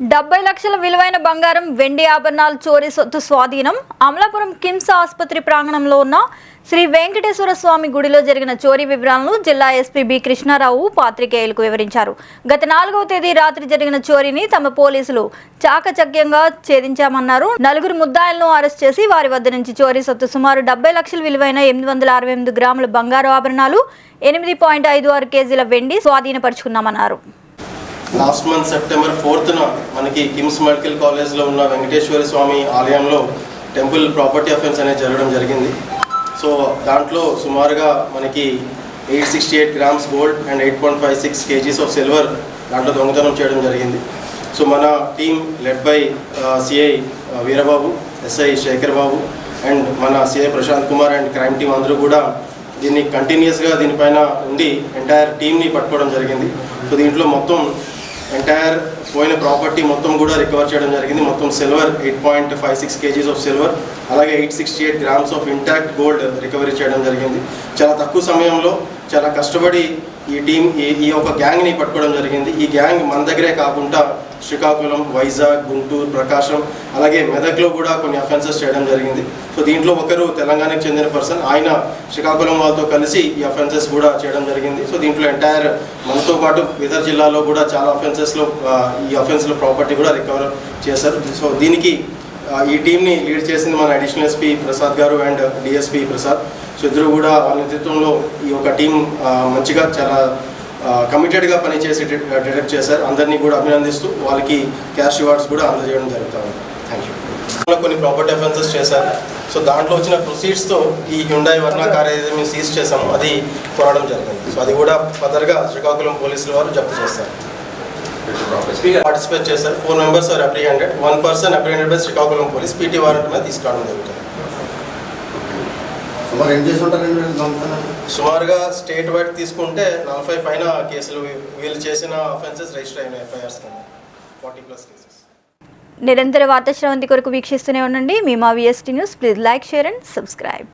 డెబ్బై లక్షల విలువైన బంగారం వెండి ఆభరణాలు చోరీ సొత్తు స్వాధీనం. అమలాపురం కిమ్స్ ఆసుపత్రి ప్రాంగణంలో ఉన్న శ్రీ వెంకటేశ్వర స్వామి గుడిలో జరిగిన చోరీ వివరాలను జిల్లా ఎస్పీ బి కృష్ణారావు పాత్రికేయులకు వివరించారు. గత నాలుగవ తేదీ రాత్రి జరిగిన చోరీని తమ పోలీసులు చాకచక్యంగా ఛేదించామన్నారు. నలుగురు ముద్దాయిలను అరెస్ట్ చేసి వారి వద్ద నుంచి చోరీ సొత్తు సుమారు డెబ్బై లక్షల విలువైన ఎనిమిది వందల అరవై ఎనిమిది గ్రాముల బంగారు ఆభరణాలు ఎనిమిది పాయింట్ ఐదు ఆరు కేజీల వెండి స్వాధీనపరుచుకున్నామన్నారు. లాస్ట్ మంత్ సెప్టెంబర్ ఫోర్త్న మనకి కిమ్స్ మెడికల్ కాలేజ్లో ఉన్న వెంకటేశ్వర స్వామి ఆలయంలో టెంపుల్ ప్రాపర్టీ అఫెన్స్ అనేది జరగడం జరిగింది. సో దాంట్లో సుమారుగా మనకి eight sixty eight grams gold and eight point five six kgs of silver దాంట్లో దొంగతనం చేయడం జరిగింది. సో మన team led by CI Veerababu SI Shekar Babu and మన CI Prashanth Kumar and crime team అందరూ కూడా దీన్ని కంటిన్యూస్గా దీనిపైన ఉండి ఎంటైర్ టీమ్ని పట్టుకోవడం జరిగింది. సో దీంట్లో మొత్తం ఎంటైర్ పోయిన ప్రాపర్టీ మొత్తం కూడా రికవర్ చేయడం జరిగింది. మొత్తం silver eight point five six kgs of silver అలాగే eight sixty eight grams of intact gold recovery చేయడం జరిగింది. చాలా తక్కువ సమయంలో చాలా కష్టపడి ఈ టీం ఈ ఈ యొక్క గ్యాంగ్ని పట్టుకోవడం జరిగింది. ఈ గ్యాంగ్ మన దగ్గరే కాకుండా శ్రీకాకుళం వైజాగ్ గుంటూరు ప్రకాశం అలాగే మెదక్లో కూడా కొన్ని అఫెన్సెస్ చేయడం జరిగింది. సో దీంట్లో ఒకరు తెలంగాణకు చెందిన పర్సన్ ఆయన శ్రీకాకుళం వాళ్ళతో కలిసి ఈ అఫెన్సెస్ కూడా చేయడం జరిగింది. సో దీంట్లో ఎంటైర్ మనతో పాటు ఇతర జిల్లాలో కూడా చాలా అఫెన్సెస్లో ఈ అఫెన్స్లో ప్రాపర్టీ కూడా రికవర్ చేశారు. సో దీనికి ఈ టీంని లీడ్ చేసింది మన అడిషనల్ ఎస్పీ ప్రసాద్ గారు అండ్ డిఎస్పీ ప్రసాద్. సో ఇద్దరు కూడా వాళ్ళ నేతృత్వంలో ఈ యొక్క టీం మంచిగా చాలా కమిటెడ్గా పనిచేసి డిటెక్ట్ చేశారు. అందరినీ కూడా అభినందిస్తూ వాళ్ళకి క్యాష్ రివార్డ్స్ కూడా అందజేయడం జరుగుతుంది. థ్యాంక్ యూ కొన్ని ప్రాపర్టీ అఫెన్సెస్ చేశారు. సో దాంట్లో వచ్చిన ప్రొసీడ్స్తో ఈ హ్యుండాయ్ వర్ణ కార్ ఏదైతే మేము సీజ్ చేశాము అది కొనడం జరిగింది. సో అది కూడా ఫర్దర్గా శ్రీకాకుళం పోలీసుల వారు జప్తు చేస్తారు పార్టిసిపేట్ చేశారు. Four members are apprehended one person apprehended by Srikakulam police PT warrant మీద తీసుకురావడం జరుగుతుంది. సుమారు ఏం చేసి ఉంటారండి వీళ్ళు దొంగతనం సుమారుగా స్టేట్ వైడ్ తీసుకుంటే నలభై పైన కేసులు వీళ్ళు చేసిన అఫెన్సెస్ రిజిస్టర్ అయిన ఎఫ్ఐఆర్స్ కింద. ఫార్టీ ప్లస్ కేసెస్ నిరంతర వార్తా శ్రవంతి కొరకు వీక్షిస్తూనే ఉండండి. మీ మా VST news please like share and subscribe